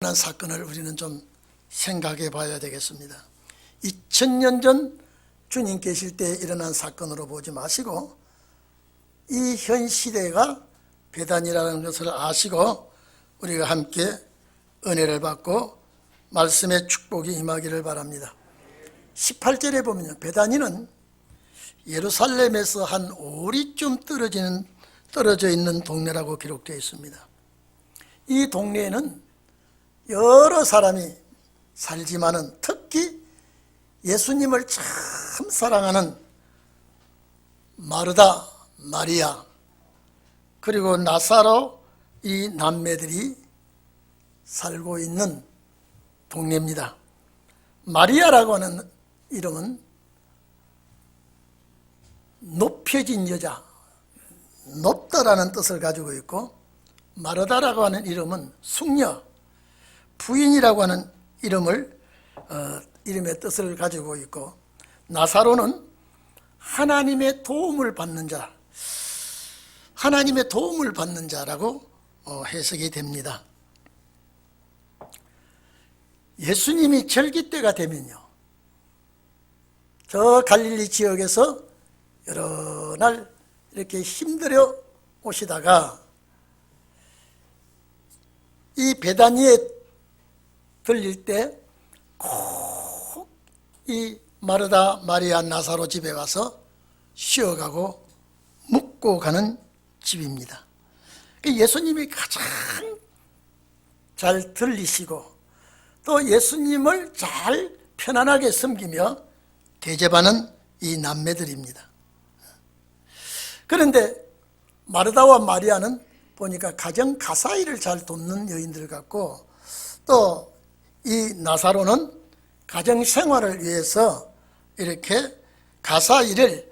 한 사건을 우리는 좀 생각해 봐야 되겠습니다. 2000년 전 주님 계실 때 일어난 사건으로 보지 마시고 이 현 시대가 배단이라는 것을 아시고 우리가 함께 은혜를 받고 말씀의 축복이 임하기를 바랍니다. 18절에 보면요. 배단이는 예루살렘에서 한 오리쯤 떨어지는 떨어져 있는 동네라고 기록되어 있습니다. 이 동네에는 여러 사람이 살지만은 특히 예수님을 참 사랑하는 마르다, 마리아, 그리고 나사로 이 남매들이 살고 있는 동네입니다. 마리아라고 하는 이름은 높여진 여자, 높다라는 뜻을 가지고 있고 마르다라고 하는 이름은 숙녀, 부인이라고 하는 이름을 어, 이름의 뜻을 가지고 있고 나사로는 하나님의 도움을 받는 자, 하나님의 도움을 받는 자라고 어, 해석이 됩니다. 예수님이 절기 때가 되면요, 저 갈릴리 지역에서 여러 날 이렇게 힘들어 오시다가 이 베다니에 들릴 때 꼭 이 마르다 마리아 나사로 집에 가서 쉬어가고 묵고 가는 집입니다. 그 예수님이 가장 잘 들리시고 또 예수님을 잘 편안하게 섬기며 대접하는 이 남매들입니다. 그런데 마르다와 마리아는 보니까 가정 가사 일을 잘 돕는 여인들 같고 또 이 나사로는 가정 생활을 위해서 이렇게 가사 일을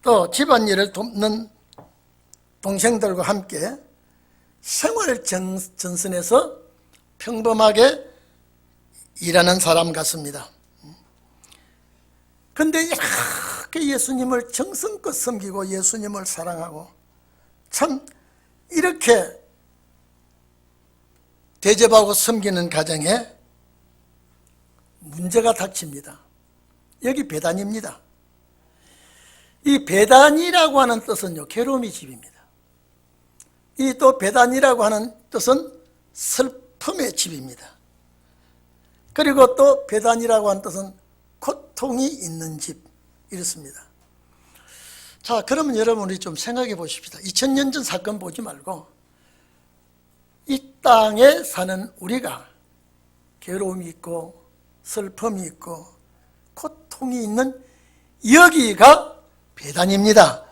또 집안 일을 돕는 동생들과 함께 생활 전- 전선에서 평범하게 일하는 사람 같습니다. 근데 이렇게 예수님을 정성껏 섬기고 예수님을 사랑하고 참 이렇게 대접하고 섬기는 가정에 문제가 닥칩니다. 여기 배단입니다. 이 배단이라고 하는 뜻은요, 괴로움의 집입니다. 이 또 배단이라고 하는 뜻은 슬픔의 집입니다. 그리고 또 배단이라고 하는 뜻은 고통이 있는 집, 이렇습니다. 자, 그러면 여러분 우리 좀 생각해 보십시다. 2000년 전 사건 보지 말고 이 땅에 사는 우리가 괴로움이 있고 슬픔이 있고 고통이 있는 여기가 배단입니다.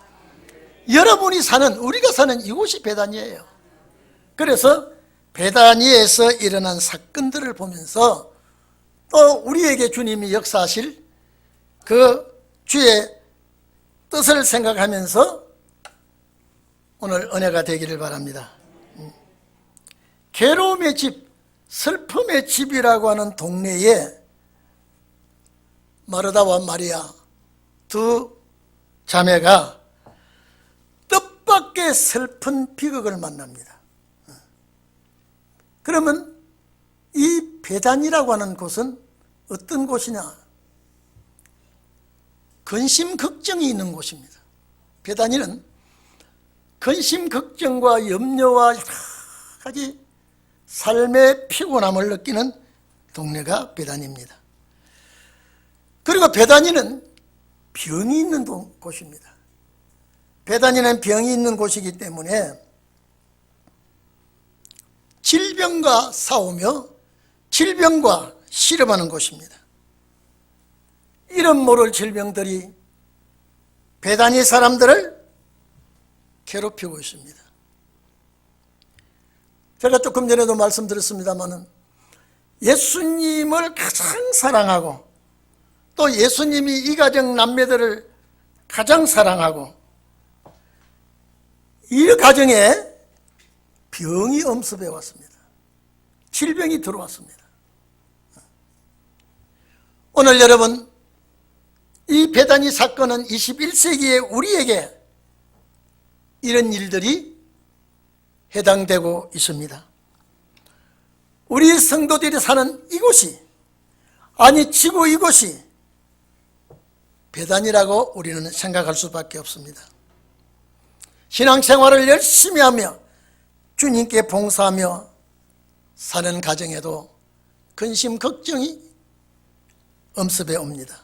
여러분이 사는 우리가 사는 이곳이 배단이에요. 그래서 배단위에서 일어난 사건들을 보면서 또 우리에게 주님이 역사하실 그 주의 뜻을 생각하면서 오늘 은혜가 되기를 바랍니다. 음. 괴로움의 집, 슬픔의 집이라고 하는 동네에 마르다와 마리아 두 자매가 뜻밖의 슬픈 비극을 만납니다. 그러면 이 배단이라고 하는 곳은 어떤 곳이냐? 근심 걱정이 있는 곳입니다. 배단이는 근심 걱정과 염려와 여러 가지 삶의 피곤함을 느끼는 동네가 배단입니다. 그리고 배단이는 병이 있는 동- 곳입니다. 배단이는 병이 있는 곳이기 때문에 질병과 싸우며 질병과 씨름하는 곳입니다. 이름 모를 질병들이 배단위 사람들을 괴롭히고 있습니다. 제가 조금 전에도 말씀드렸습니다마는 예수님을 가장 사랑하고 또 예수님이 이 가정 남매들을 가장 사랑하고 이 가정에 병이 엄습해 왔습니다. 질병이 들어왔습니다. 오늘 여러분 이 배단이 사건은 21세기에 우리에게 이런 일들이 해당되고 있습니다. 우리 성도들이 사는 이곳이 아니 지구 이곳이 배단이라고 우리는 생각할 수밖에 없습니다. 신앙생활을 열심히 하며 주님께 봉사하며 사는 가정에도 근심 걱정이 엄습해 옵니다.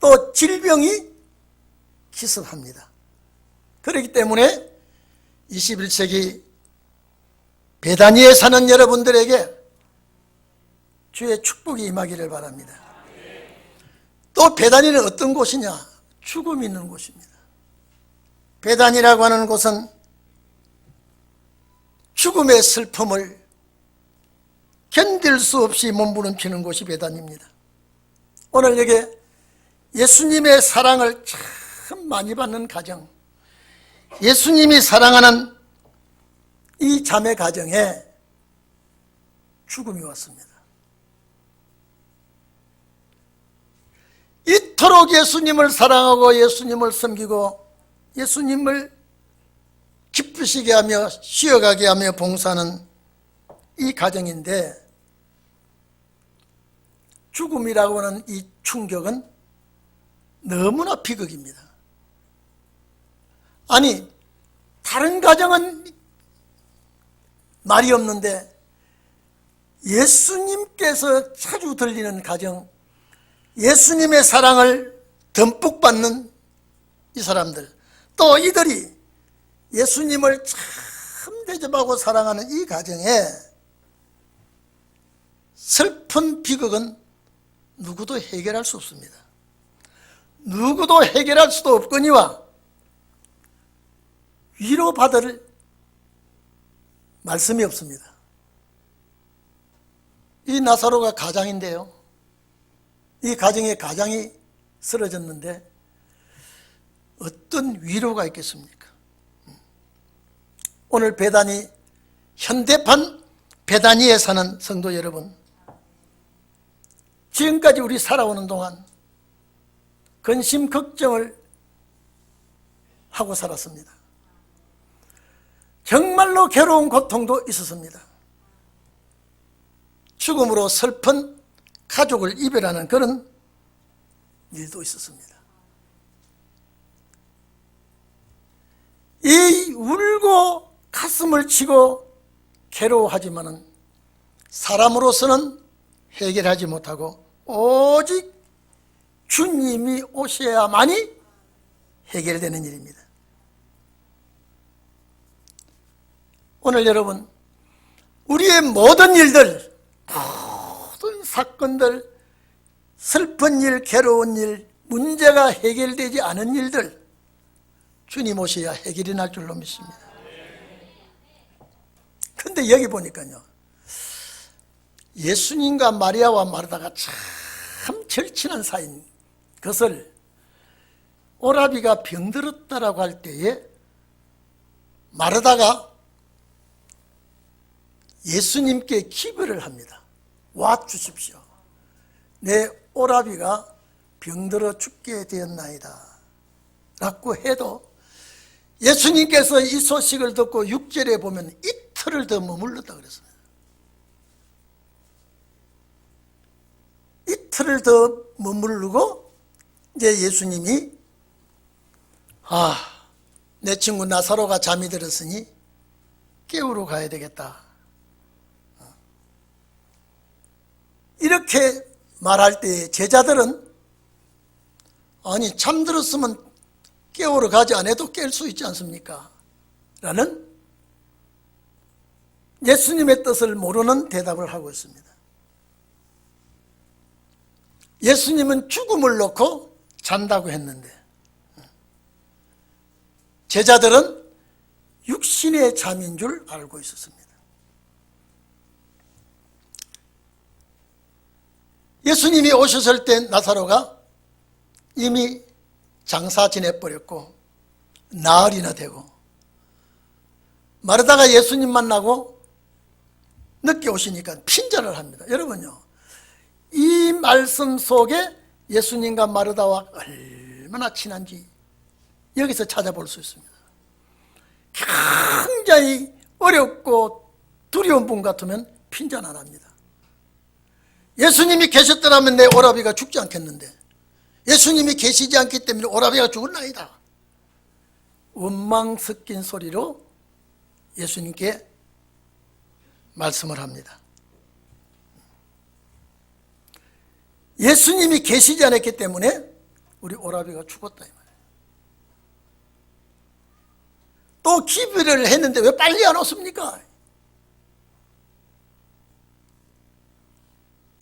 또 질병이 기습합니다. 그렇기 때문에 21세기 배단위에 사는 여러분들에게 주의 축복이 임하기를 바랍니다. 또 배단위는 어떤 곳이냐? 죽음이 있는 곳입니다. 배단이라고 하는 곳은 죽음의 슬픔을 견딜 수 없이 몸부림치는 곳이 배단입니다. 오늘 여기 예수님의 사랑을 참 많이 받는 가정, 예수님이 사랑하는 이 자매 가정에 죽음이 왔습니다. 이토록 예수님을 사랑하고 예수님을 섬기고 예수님을 기쁘시게 하며 쉬어가게 하며 봉사하는 이 가정인데 죽음이라고 하는 이 충격은 너무나 비극입니다. 아니 다른 가정은 말이 없는데 예수님께서 자주 들리는 가정, 예수님의 사랑을 듬뿍 받는 이 사람들, 또 이들이 예수님을 참 대접하고 사랑하는 이 가정에 슬픈 비극은 누구도 해결할 수 없습니다. 누구도 해결할 수도 없거니와 위로받을 말씀이 없습니다. 이 나사로가 가장인데요. 이 가정의 가장이 쓰러졌는데 어떤 위로가 있겠습니까? 오늘 배단이 현대판 배단위에 사는 성도 여러분 지금까지 우리 살아오는 동안 근심 걱정을 하고 살았습니다. 정말로 괴로운 고통도 있었습니다. 죽음으로 슬픈 가족을 이별하는 그런 일도 있었습니다. 이 울고 가슴을 치고 괴로워하지만은 사람으로서는 해결하지 못하고 오직 주님이 오셔야만이 해결되는 일입니다. 오늘 여러분, 우리의 모든 일들, 사건들, 슬픈 일, 괴로운 일, 문제가 해결되지 않은 일들, 주님 오셔야 해결이 날 줄로 믿습니다. 근데 여기 보니까요, 예수님과 마리아와 마르다가 참 절친한 사이인 것을 오라비가 병들었다라고 할 때에 마르다가 예수님께 기별을 합니다. 와 주십시오. 내 오라비가 병들어 죽게 되었나이다. 라고 해도 예수님께서 이 소식을 듣고 6절에 보면 이틀을 더 머물렀다 그랬습니다. 이틀을 더 머무르고 이제 예수님이 아, 내 친구 나사로가 잠이 들었으니 깨우러 가야 되겠다. 이렇게 말할 때 제자들은 아니 잠들었으면 깨우러 가지 않아도 깰 수 있지 않습니까? 라는 예수님의 뜻을 모르는 대답을 하고 있습니다. 예수님은 죽음을 놓고 잔다고 했는데 제자들은 육신의 잠인 줄 알고 있었습니다. 예수님이 오셨을 때 나사로가 이미 장사 지내버렸고 나흘이나 되고 마르다가 예수님 만나고 늦게 오시니까 핀잔을 합니다. 여러분요, 이 말씀 속에 예수님과 마르다와 얼마나 친한지 여기서 찾아볼 수 있습니다. 굉장히 어렵고 두려운 분 같으면 핀잔 안 합니다. 예수님이 계셨더라면 내 오라비가 죽지 않겠는데 예수님이 계시지 않기 때문에 오라비가 죽을 나이다. 원망 섞인 소리로 예수님께 말씀을 합니다. 예수님이 계시지 않았기 때문에 우리 오라비가 죽었다 이 말이에요. 또 기부를 했는데 왜 빨리 안 왔습니까?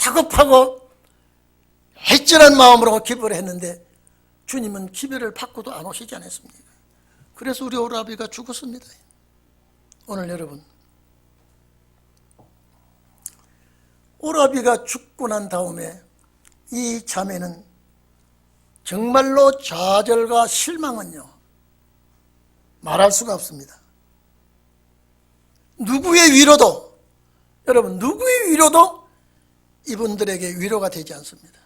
다급하고 해절한 마음으로 기부를 했는데 주님은 기별을 받고도 안 오시지 않았습니까? 그래서 우리 오라비가 죽었습니다. 오늘 여러분 오라비가 죽고 난 다음에 이 자매는 정말로 좌절과 실망은요 말할 수가 없습니다. 누구의 위로도 여러분 누구의 위로도 이분들에게 위로가 되지 않습니다.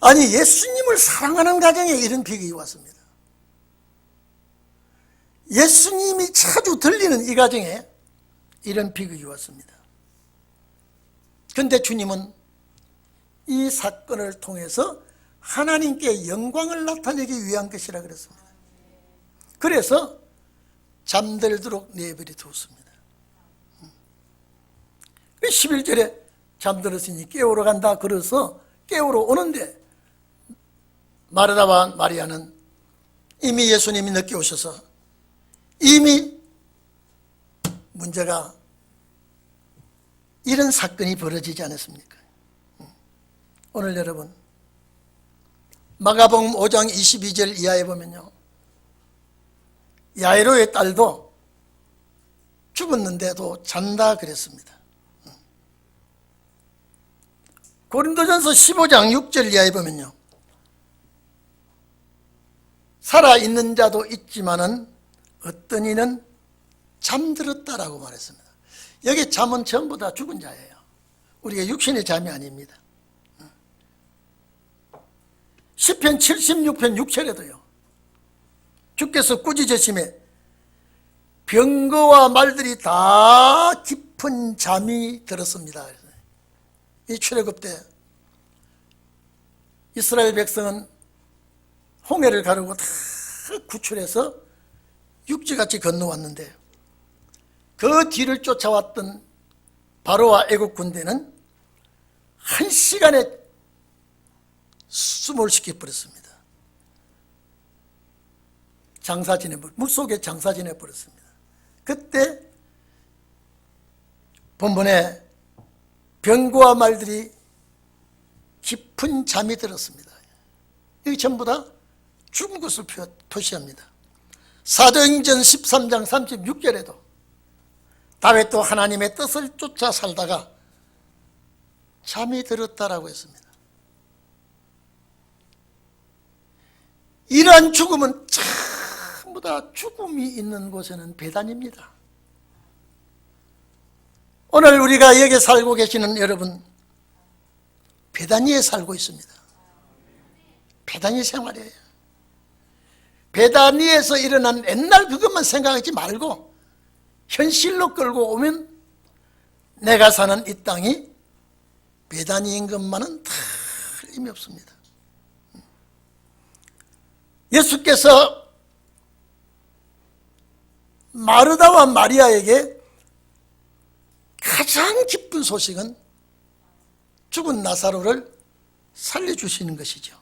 아니 예수님을 사랑하는 가정에 이런 비극이 왔습니다. 예수님이 자주 들리는 이 가정에 이런 비극이 왔습니다. 근데 주님은 이 사건을 통해서 하나님께 영광을 나타내기 위한 것이라 그랬습니다. 그래서 잠들도록 내버려 두었습니다. 11절에 잠들었으니 깨우러 간다 그래서 깨우러 오는데 마르다와 마리아는 이미 예수님이 늦게 오셔서 이미 문제가 이런 사건이 벌어지지 않았습니까? 오늘 여러분 마가복음 5장 22절 이하에 보면요 야이로의 딸도 죽었는데도 잔다 그랬습니다. 고린도전서 15장 6절 이하에 보면요 살아있는 자도 있지만은 어떤 이는 잠들었다라고 말했습니다. 여기 잠은 전부 다 죽은 자예요. 우리가 육신의 잠이 아닙니다. 10편 76편 6절에도요. 주께서 꾸짖으심에 병거와 말들이 다 깊은 잠이 들었습니다. 이 출애굽 때 이스라엘 백성은 홍해를 가르고 다 구출해서 육지같이 건너왔는데 그 뒤를 쫓아왔던 바로와 애국 군대는 한 시간에 숨을 시켜버렸습니다. 장사 지내버 물속에 장사 지내버렸습니다. 그때 본문에 병고와 말들이 깊은 잠이 들었습니다. 이게 전부 다 죽은 것을 표시합니다. 사도행전 13장 36절에도 다윗도 하나님의 뜻을 쫓아 살다가 잠이 들었다라고 했습니다. 이러한 죽음은 전부 다 죽음이 있는 곳에는 배단입니다. 오늘 우리가 여기 살고 계시는 여러분, 배단위에 살고 있습니다. 배단위 생활이에요. 배단위에서 일어난 옛날 그것만 생각하지 말고 현실로 끌고 오면 내가 사는 이 땅이 배단위인 것만은 틀림이 없습니다. 예수께서 마르다와 마리아에게 가장 기쁜 소식은 죽은 나사로를 살려주시는 것이죠.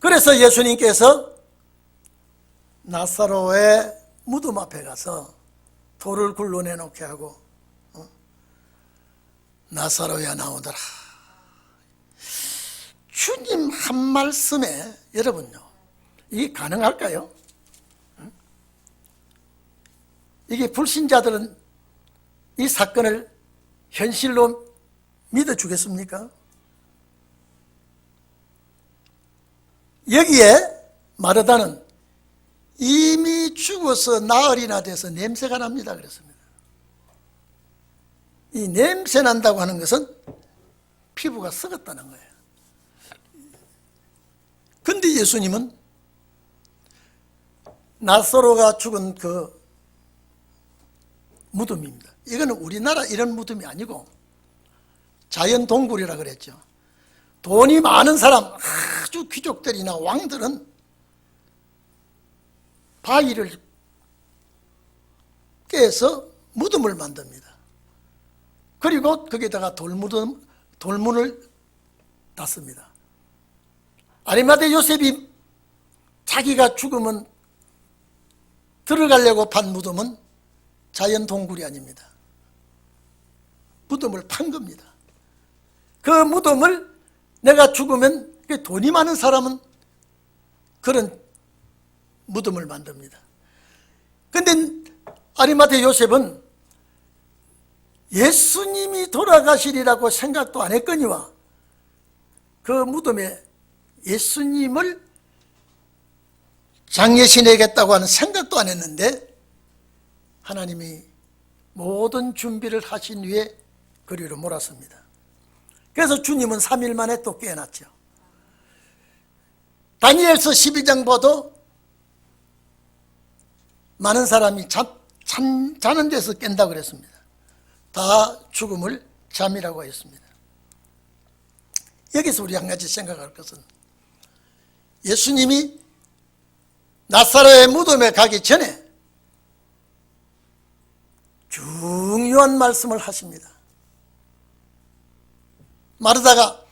그래서 예수님께서 나사로의 무덤 앞에 가서 돌을 굴러내 놓게 하고 어? 나사로야 나오더라. 주님 한 말씀에 여러분요 이게 가능할까요? 이게 불신자들은 이 사건을 현실로 믿어주겠습니까? 여기에 마르다는 이미 죽어서 나흘이나 돼서 냄새가 납니다. 그랬습니다. 이 냄새 난다고 하는 것은 피부가 썩었다는 거예요. 근데 예수님은 나사로가 죽은 그 무덤입니다. 이거는 우리나라 이런 무덤이 아니고 자연 동굴이라 그랬죠. 돈이 많은 사람, 아주 귀족들이나 왕들은 바위를 깨서 무덤을 만듭니다. 그리고 거기다가 돌무덤, 돌문을 닫습니다. 아리마대 요셉이 자기가 죽으면 들어가려고 판 무덤은 자연 동굴이 아닙니다. 무덤을 판 겁니다. 그 무덤을 내가 죽으면 그 돈이 많은 사람은 그런 무덤을 만듭니다. 근데 아리마대 요셉은 예수님이 돌아가시리라고 생각도 안 했거니와 그 무덤에 예수님을 장례시내겠다고 하는 생각도 안 했는데 하나님이 모든 준비를 하신 후에 그리로 몰았습니다. 그래서 주님은 3일 만에 또 깨어났죠. 다니엘서 12장 봐도 많은 사람이 잠, 잠, 자는 데서 깬다 그랬습니다. 다 죽음을 잠이라고 했습니다. 여기서 우리 한 가지 생각할 것은 예수님이 나사로의 무덤에 가기 전에 중요한 말씀을 하십니다. 마르다가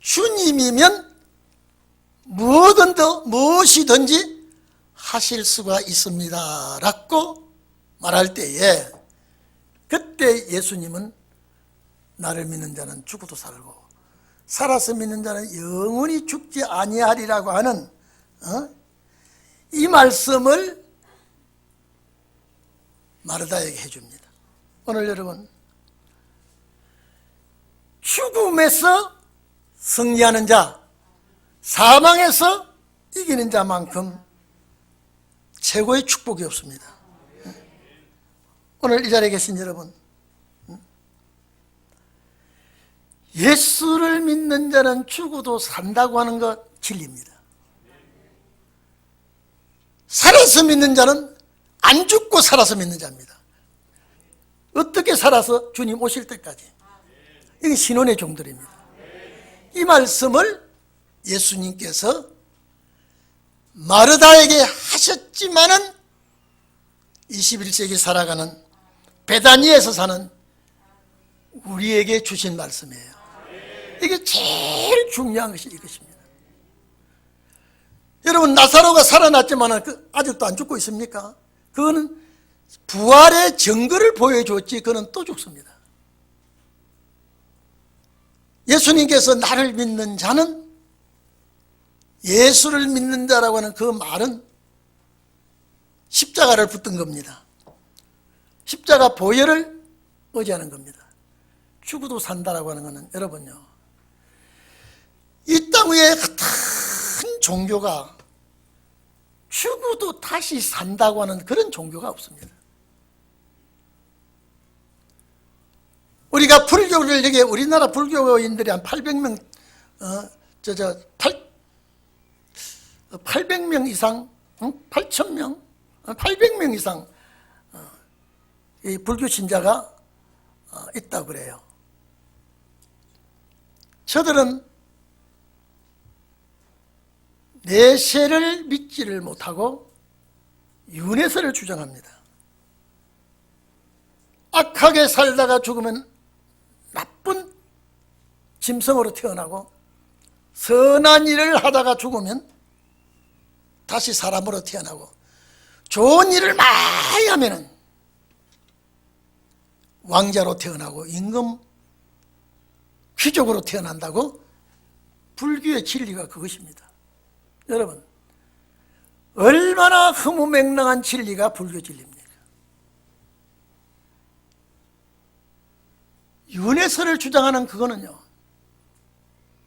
주님이면 무엇든지 무엇이든지 하실 수가 있습니다. 라고 말할 때에 그때 예수님은 나를 믿는 자는 죽어도 살고 살아서 믿는 자는 영원히 죽지 아니하리라고 하는 어? 이 말씀을 마르다에게 해줍니다. 오늘 여러분 죽음에서 승리하는 자, 사망에서 이기는 자만큼 최고의 축복이 없습니다. 오늘 이 자리에 계신 여러분, 예수를 믿는 자는 죽어도 산다고 하는 것 진리입니다. 살아서 믿는 자는 안 죽고 살아서 믿는 자입니다. 어떻게 살아서 주님 오실 때까지. 이게 신혼의 종들입니다. 이 말씀을 예수님께서 마르다에게 하셨지만은 21세기 살아가는 베다니에서 사는 우리에게 주신 말씀이에요. 이게 제일 중요한 것이 이것입니다. 여러분 나사로가 살아났지만 그 아직도 안 죽고 있습니까? 그거는 부활의 증거를 보여줬지 그는 또 죽습니다. 예수님께서 나를 믿는 자는 예수를 믿는 자라고 하는 그 말은 십자가를 붙든 겁니다. 십자가 보혈을 의지하는 겁니다. 죽어도 산다라고 하는 것은 여러분요. 이 땅 위에 큰 종교가 죽어도 다시 산다고 하는 그런 종교가 없습니다. 우리가 불교를 여기 우리나라 불교인들이 한 800명, 어, 저, 저, 8, 800명 이상, 응? 8,000명, 800명 이상, 어, 이 불교 신자가 어, 있다고 그래요. 저들은 내세를 믿지를 못하고 윤회설을 주장합니다. 악하게 살다가 죽으면 나쁜 짐승으로 태어나고 선한 일을 하다가 죽으면 다시 사람으로 태어나고 좋은 일을 많이 하면은 왕자로 태어나고 임금 귀족으로 태어난다고 불교의 진리가 그것입니다. 여러분 얼마나 흐무맹랑한 진리가 불교 진리입니까? 윤회설을 주장하는 그거는요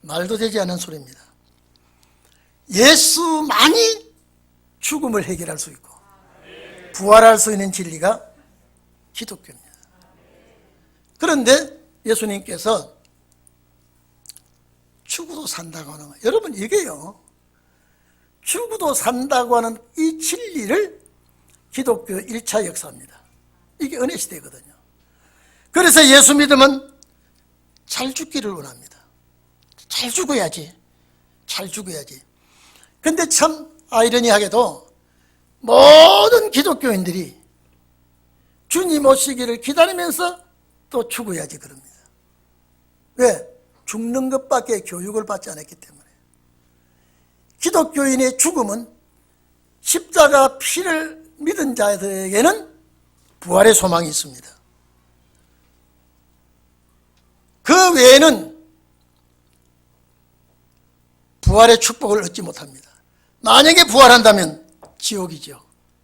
말도 되지 않는 소리입니다. 예수만이 죽음을 해결할 수 있고 부활할 수 있는 진리가 기독교입니다. 그런데 예수님께서 죽어도 산다고 하는 거 여러분 이게요 죽어도 산다고 하는 이 진리를 기독교 1차 역사입니다. 이게 은혜 시대거든요. 그래서 예수 믿으면 잘 죽기를 원합니다. 잘 죽어야지. 잘 죽어야지. 근데 참 아이러니하게도 모든 기독교인들이 주님 오시기를 기다리면서 또 죽어야지 그럽니다. 왜? 죽는 것밖에 교육을 받지 않았기 때문에. 기독교인의 죽음은 십자가 피를 믿은 자들에게는 부활의 소망이 있습니다. 그 외에는 부활의 축복을 얻지 못합니다. 만약에 부활한다면 지옥이죠.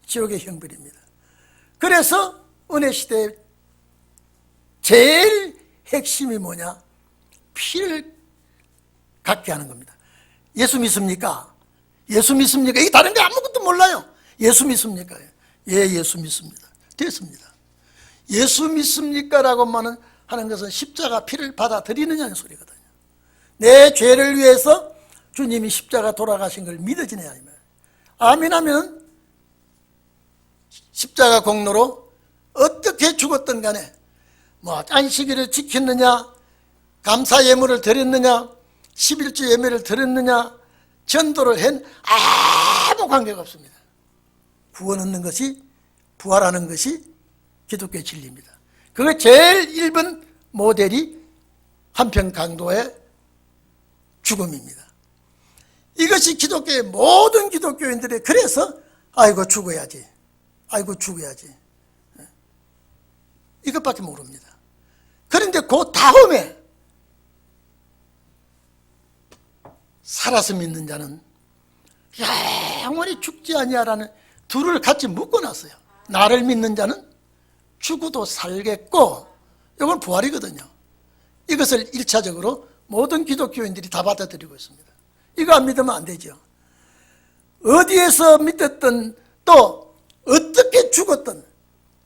지옥의 형벌입니다. 그래서 은혜 시대의 제일 핵심이 뭐냐? 피를 갖게 하는 겁니다. 예수 믿습니까? 예수 믿습니까? 이게 다른 게 아무것도 몰라요. 예수 믿습니까? 예, 예수 믿습니다. 됐습니다. 예수 믿습니까? 라고만 하는 것은 십자가 피를 받아들이느냐는 소리거든요. 내 죄를 위해서 주님이 십자가 돌아가신 걸 믿어지냐. 아멘 하면 십자가 공로로 어떻게 죽었든 간에 뭐 안식일을 지켰느냐 감사 예물을 드렸느냐 11주 예매를 드렸느냐 전도를 했 아무 관계가 없습니다. 구원 얻는 것이 부활하는 것이 기독교의 진리입니다. 그게 제일 1번 모델이 한편 강도의 죽음입니다. 이것이 기독교의 모든 기독교인들의 그래서 아이고 죽어야지. 아이고 죽어야지. 이것밖에 모릅니다. 그런데 그 다음에 살아서 믿는 자는 영원히 죽지 아니하라는 둘을 같이 묶어놨어요. 나를 믿는 자는 죽어도 살겠고 이건 부활이거든요. 이것을 일차적으로 모든 기독교인들이 다 받아들이고 있습니다. 이거 안 믿으면 안 되죠. 어디에서 믿었든 또 어떻게 죽었든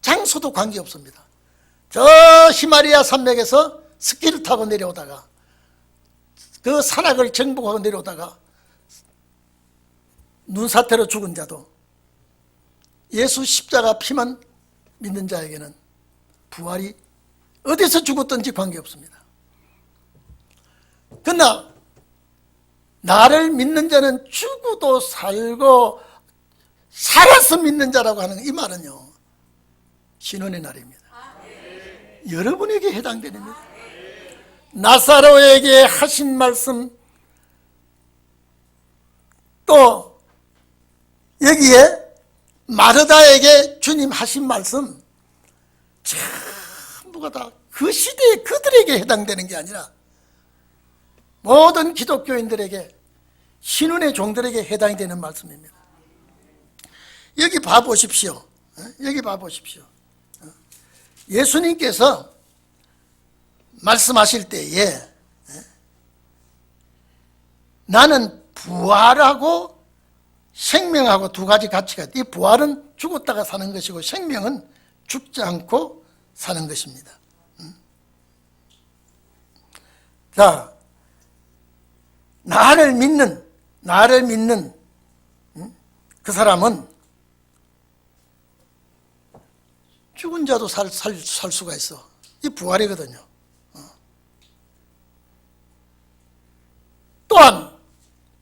장소도 관계없습니다. 저 히마리아 산맥에서 스키를 타고 내려오다가 그 산악을 정복하고 내려오다가 눈사태로 죽은 자도 예수 십자가 피만 믿는 자에게는 부활이 어디서 죽었든지 관계없습니다. 그러나 나를 믿는 자는 죽어도 살고 살아서 믿는 자라고 하는 이 말은요. 신원의 날입니다. 여러분에게 해당됩니다. 나사로에게 하신 말씀 또 여기에 마르다에게 주님 하신 말씀 전부가 다 그 시대에 그들에게 해당되는 게 아니라 모든 기독교인들에게 신운의 종들에게 해당이 되는 말씀입니다. 여기 봐보십시오. 어? 여기 봐보십시오. 어? 예수님께서 말씀하실 때에 어? 나는 부활하고 생명하고 두 가지 가치가 이 부활은 죽었다가 사는 것이고 생명은 죽지 않고 사는 것입니다. 자, 나를 믿는, 나를 믿는 그 사람은 죽은 자도 살, 살, 살 수가 있어. 이 부활이거든요. 또한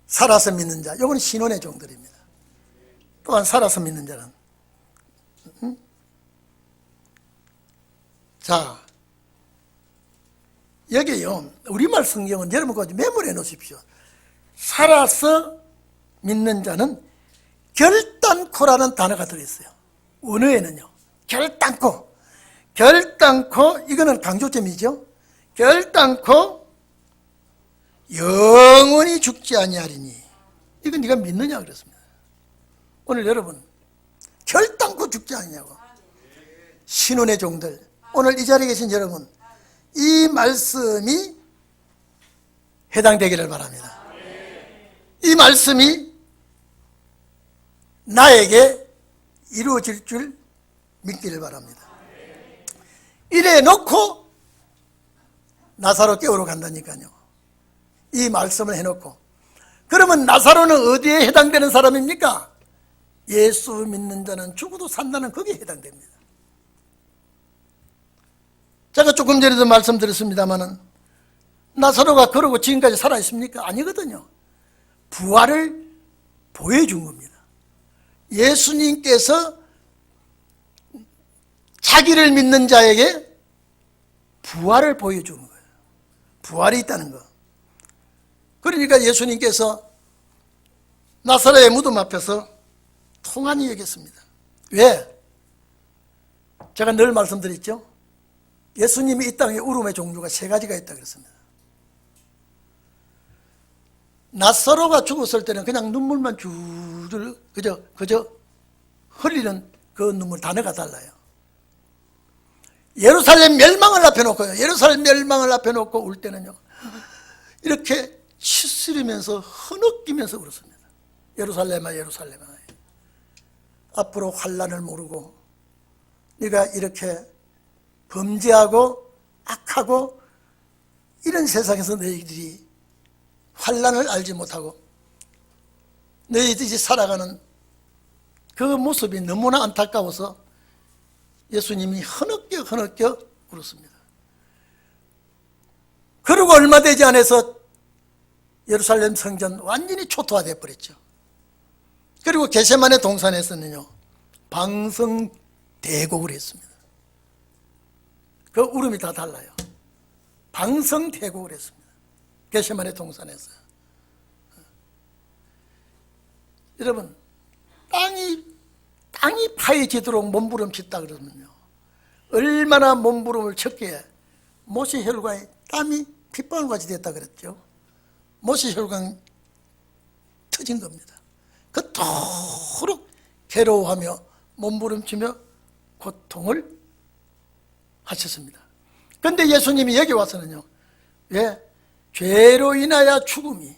살아서 믿는 자, 이건 신원의 종들입니다. 또한 살아서 믿는 자는 음? 자 여기요 우리말 성경은 여러분 그 메모해 놓으십시오. 살아서 믿는 자는 결단코라는 단어가 들어있어요. 원어에는요. 결단코. 결단코, 이거는 강조점이죠. 결단코 영원히 죽지 아니하리니. 이건 네가 믿느냐 그랬습니다. 오늘 여러분 결단코 죽지 않냐고. 신혼의 종들. 오늘 이 자리에 계신 여러분 이 말씀이 해당되기를 바랍니다. 이 말씀이 나에게 이루어질 줄 믿기를 바랍니다. 이래 놓고 나사로 깨우러 간다니까요. 이 말씀을 해놓고 그러면 나사로는 어디에 해당되는 사람입니까? 예수 믿는 자는 죽어도 산다는 거기에 해당됩니다. 제가 조금 전에도 말씀드렸습니다마는 나사로가 그러고 지금까지 살아 있습니까? 아니거든요. 부활을 보여준 겁니다. 예수님께서 자기를 믿는 자에게 부활을 보여주는 거예요. 부활이 있다는 거. 그러니까 예수님께서 나사로의 무덤 앞에서 통한이 여겼습니다. 왜? 제가 늘 말씀드렸죠? 예수님이 이 땅에 울음의 종류가 세 가지가 있다 그랬습니다. 나사로가 죽었을 때는 그냥 눈물만 줄줄 그저 그저 흘리는 그 눈물 단어가 달라요. 예루살렘 멸망을 앞에 놓고요. 예루살렘 멸망을 앞에 놓고 울 때는요. 이렇게 치스리면서 흐느끼면서 울었습니다. 예루살렘아 예루살렘아 앞으로 환란을 모르고 네가 이렇게 범죄하고 악하고 이런 세상에서 너희들이 환란을 알지 못하고 너희들이 살아가는 그 모습이 너무나 안타까워서 예수님이 흐느껴 흐느껴 울었습니다. 그리고 얼마 되지 않아서 예루살렘 성전 완전히 초토화되어 버렸죠. 그리고 게세만의 동산에서는요 방성 대곡을 했습니다. 그 울음이 다 달라요. 방성 대곡을 했습니다. 게세만의 동산에서. 여러분 땅이 땅이 파해지도록 몸부림 쳤다 그러면요 얼마나 몸부림을 쳤기에 모시 혈관에 땀이 핏방울같이 됐다 그랬죠. 모시 혈관 터진 겁니다. 그토록 괴로워하며 몸부림치며 고통을 하셨습니다. 그런데 예수님이 여기 와서는요. 왜? 죄로 인하여 죽음이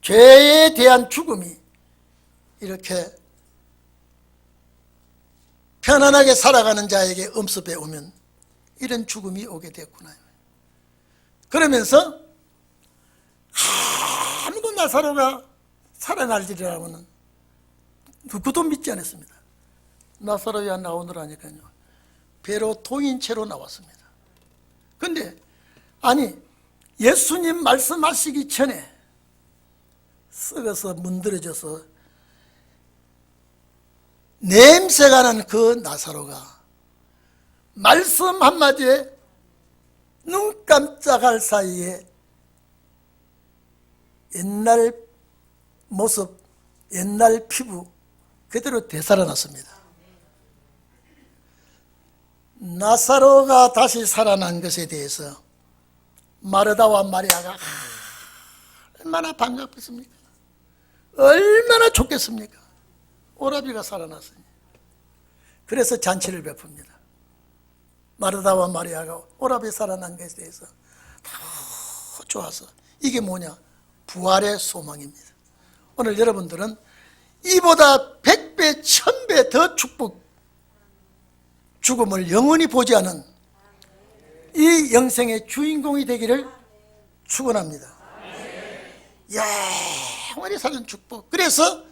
죄에 대한 죽음이 이렇게 편안하게 살아가는 자에게 엄습해 오면 이런 죽음이 오게 됐구나. 그러면서 나사로가 살아날지라고는 누구도 믿지 않았습니다. 나사로야 나오느라니까요. 배로 통인 채로 나왔습니다. 근데 아니 예수님 말씀하시기 전에 썩어서 문드러져서 냄새가 나는 그 나사로가 말씀 한마디에 눈 깜짝할 사이에 옛날 모습, 옛날 피부 그대로 되살아났습니다. 나사로가 다시 살아난 것에 대해서 마르다와 마리아가 얼마나 반갑겠습니까? 얼마나 좋겠습니까? 오라비가 살아났으니. 그래서 잔치를 베풉니다. 마르다와 마리아가 오라비 살아난 것에 대해서 다 좋아서 이게 뭐냐? 부활의 소망입니다. 오늘 여러분들은 이보다 백배, 천배 더 축복, 죽음을 영원히 보지 않은 이 영생의 주인공이 되기를 축원합니다. 영원히 사는 축복. 그래서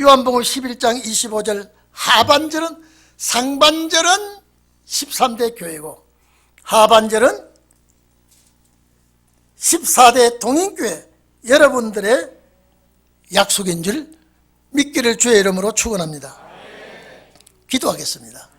요한복음 11장 25절 하반절은 상반절은 13대 교회고 하반절은 14대 동인교회 여러분들의 약속인 줄 믿기를 주의 이름으로 축원합니다. 기도하겠습니다.